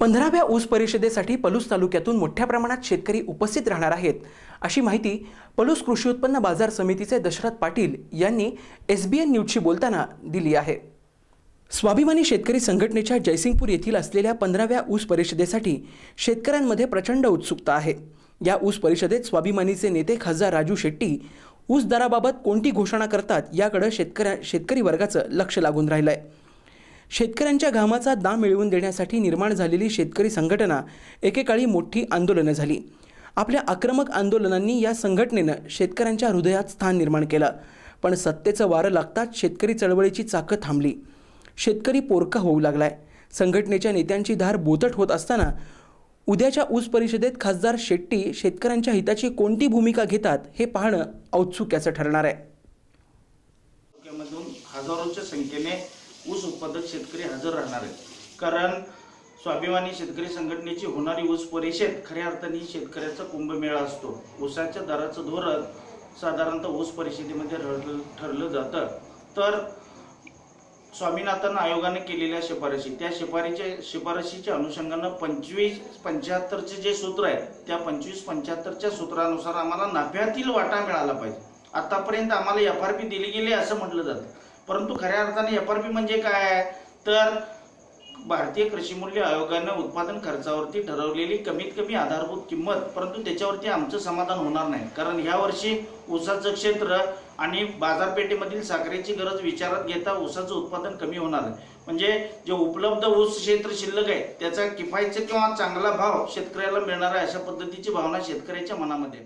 पंधराव्या ऊस परिषदेसाठी पलूस तालुक्यातून मोठ्या प्रमाणात शेतकरी उपस्थित राहणार आहेत. अशी माहिती पलूस कृषी उत्पन्न बाजार समितीचे दशरथ पाटील यांनी एस बी एन न्यूजशी बोलताना दिली आहे. स्वाभिमानी शेतकरी संघटनेच्या जयसिंगपूर येथील असलेल्या पंधराव्या ऊस परिषदेसाठी शेतकऱ्यांमध्ये प्रचंड उत्सुकता आहे. या ऊस परिषदेत स्वाभिमानीचे नेते खासदार राजू शेट्टी ऊस दराबाबत कोणती घोषणा करतात याकडे शेतकऱ्या शेतकरी वर्गाचं लक्ष लागून राहिलं आहे शेतकऱ्यांच्या घामाचा दाम मिळवून देण्यासाठी निर्माण झालेली शेतकरी संघटना एकेकाळी मोठी आंदोलनं झाली. आपल्या आक्रमक आंदोलनांनी या संघटनेनं शेतकऱ्यांच्या हृदयात स्थान निर्माण केलं. पण सत्तेचं वारं लागताच शेतकरी चळवळीची चाकं थांबली. शेतकरी पोरका होऊ लागलाय. संघटनेच्या नेत्यांची धार बोतट होत असताना उद्याच्या ऊस परिषदेत खासदार शेट्टी शेतकऱ्यांच्या हिताची कोणती भूमिका घेतात हे पाहणं औत्सुक्याचं ठरणार आहे. हजारोंच्या संख्येने ऊस उत्पादक शेतकरी हजर राहणार आहेत. कारण स्वाभिमानी शेतकरी संघटनेची होणारी ऊस परिषद खऱ्या अर्थाने शेतकऱ्याचा कुंभमेळा असतो. ऊसाच्या दराचं धोरण साधारणतः ऊस परिषदेमध्ये ठरलं जातं. तर स्वामीनाथन आयोगाने केलेल्या शिफारशी त्या शिफारीच्या शिफारशीच्या अनुषंगानं पंचवीस पंच्याहत्तरचे जे सूत्र आहेत त्या पंचवीस पंच्याहत्तरच्या सूत्रानुसार आम्हाला नफ्यातील वाटा मिळाला पाहिजे. आतापर्यंत आम्हाला एफ आर पी दिली गेली असं म्हटलं जातं. परंतु खऱ्या अर्थाने एफ आर पी म्हणजे काय? तर भारतीय कृषी मूल्य आयोगानं उत्पादन खर्चावरती ठरवलेली कमीत कमी आधारभूत किंमत परंतु त्याच्यावरती आमचं समाधान होणार नाही. कारण ह्या वर्षी ऊसाचं क्षेत्र आणि बाजारपेठेमधील साखरेची गरज विचारात घेता ऊसाचं उत्पादन कमी होणार आहे. म्हणजे जे उपलब्ध ऊस क्षेत्र शिल्लक आहे त्याचा किफायतचा किंवा चांगला भाव शेतकऱ्याला मिळणार आहे अशा पद्धतीची भावना शेतकऱ्याच्या मनामध्ये